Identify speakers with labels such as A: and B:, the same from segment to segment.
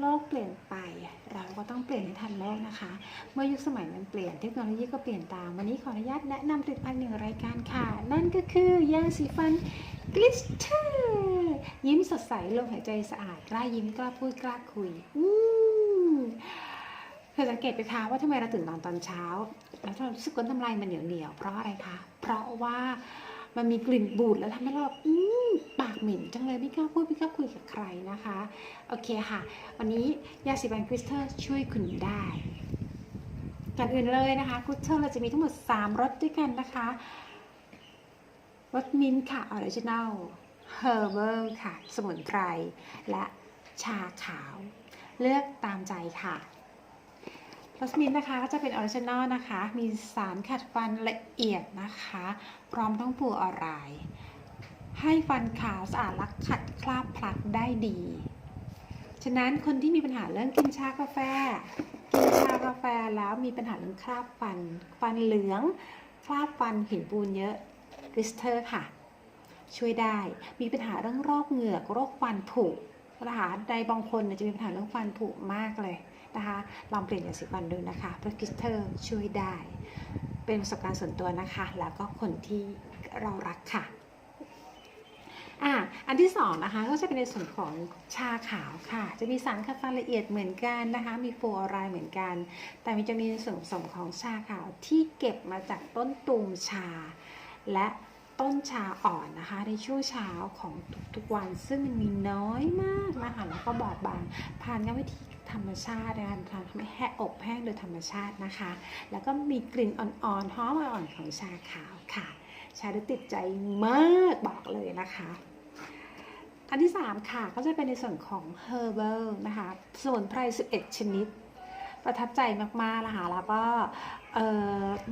A: โลกเปลี่ยนไป เราก็ต้องเปลี่ยนให้ทันโลกนะคะ เมื่อยุคสมัยมันเปลี่ยนเทคโนโลยีก็เปลี่ยนตาม วันนี้ขออนุญาตแนะนำผลิตภัณฑ์หนึ่งรายการค่ะ นั่นก็คือยาสีฟันกลิสเตอร์ยิ้มสดใสลมหายใจสะอาดกล้ายิ้มกล้าพูดกล้าคุยอืมเคยสังเกตไหมคะว่าทำไมเราตื่นนอนตอนเช้า แล้วเรารู้สึกว่าน้ำลายมันเหนียวเหนียวเพราะอะไรคะ เพราะว่า มันมีกลิ่นบูดแล้วทำให้เราแบบอืมปากเหม็นจังเลยไม่กล้าพูดไม่กล้าคุยกับใครนะคะ โอเคค่ะ วันนี้ยาสีฟันคริสเตัลช่วยคุณได้ก่อนอื่นเลยนะคะคริสเตัลเราจะมีทั้งหมด 3รสด้วยกันนะคะรสมิ้นท์ค่ะออริจินัลเฮอร์เบิลค่ะ สมุนไพร และชาขาว เลือกตามใจค่ะ รสมินนะคะก็จะเป็นออริจินอลนะคะ มีสารขัดฟันละเอียดนะคะ พร้อมทั้งฟูออไรด์ให้ฟันขาวสะอาดและขัดคราบพลักได้ดี ฉะนั้นคนที่มีปัญหาเรื่องกินชากาแฟ กินชากาแฟแล้วมีปัญหาเรื่องคราบฟัน ฟันเหลือง คราบฟันหินปูนเยอะกริสเตอร์ค่ะ ช่วยได้ มีปัญหาเรื่องโรคเหงือก โรคฟันผุนะคะในบางคนจะมีปัญหาเรื่องฟันผุมากเลย นะคะ ลองเปลี่ยนยาสีฟันดูนะคะเพระกิสเตอร์ช่วยได้ เป็นประสบการณ์ส่วนตัวนะคะ แล้วก็คนที่เรารักค่ะอะอันที่สองนะคะก็จะเป็นในส่วนของชาขาวค่ะ จะมีสารคัดฟันละเอียดเหมือนกันนะคะ มีฟลูออไรด์เหมือนกัน แต่มันจะมีส่วนผสมของชาขาวที่เก็บมาจากต้นตูมชา และต้นชาอ่อนนะคะ ในช่วงเช้าของทุกๆวัน ซึ่งมันมีน้อยมากนะคะแล้วก็บอบบางผ่านกรรมวิธี ธรรมชาตินะคะทำให้แห้งอบแห้งโดยธรรมชาตินะคะ แล้วก็มีกลิ่นอ่อนๆหอมอ่อนๆของชาขาวค่ะ ชาที่ติดใจมากบอกเลยนะคะอันที่ 3 ค่ะก็จะเป็นในส่วนของ herbal นะคะสมุนไพร 11 ชนิด ประทับใจมาก ๆ นะคะ แล้วก็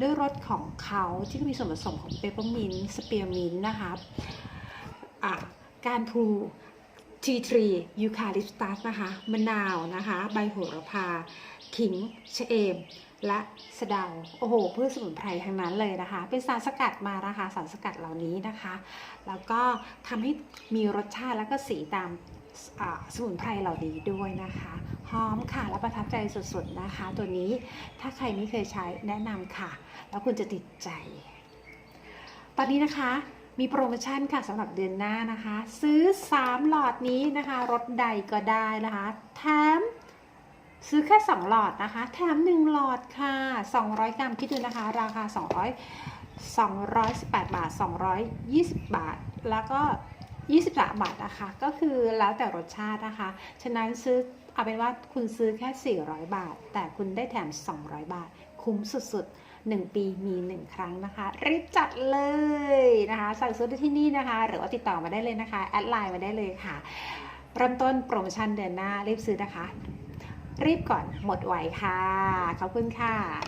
A: ด้วยรสของเขาที่มีส่วนผสมของเปปเปอร์มินต์สเปียร์มินต์นะคะะการพู ทีทรียูคาลิปตัสนะคะมะนาวนะคะ ใบโหระพา ขิงชะเอม และสะเดาโอ้โหพืชสมุนไพรทั้งนั้นเลยนะคะ เป็นสารสกัดมานะคะสารสกัดเหล่านี้นะคะ แล้วก็ทำให้มีรสชาติแล้วก็สีตามสมุนไพรเหล่านี้ด้วยนะคะหอมค่ะและประทับใจสุดๆนะคะ ตัวนี้ถ้าใครไม่เคยใช้แนะนำค่ะ แล้วคุณจะติดใจ ตอนนี้นะคะ มีโปรโมชั่นค่ะสำหรับเดือนหน้านะคะ ซื้อ 3 หลอดนี้นะคะรถใดก็ได้นะคะ แถมซื้อแค่ 2 หลอดนะคะ แถม 1 หลอดค่ะ 200 กรัมคิดดูนะคะ ราคา 200 218 บาท 220 บาท แล้วก็ 23 บาทนะคะ ก็คือแล้วแต่รสชาตินะคะ ฉะนั้นซื้อเอาเป็นว่าคุณซื้อแค่ 400 บาท แต่คุณได้แถม 200 บาท คุ้มสุดๆ 1 ปีมี 1 ครั้งนะคะ รีบจัดเลยนะคะ สั่งซื้อได้ที่นี่นะคะ หรือว่าติดต่อมาได้เลยนะคะ แอดไลน์มาได้เลยค่ะ เริ่มต้นโปรโมชั่นเดือนหน้ารีบซื้อนะคะ รีบก่อนหมดไวค่ะ ขอบคุณค่ะ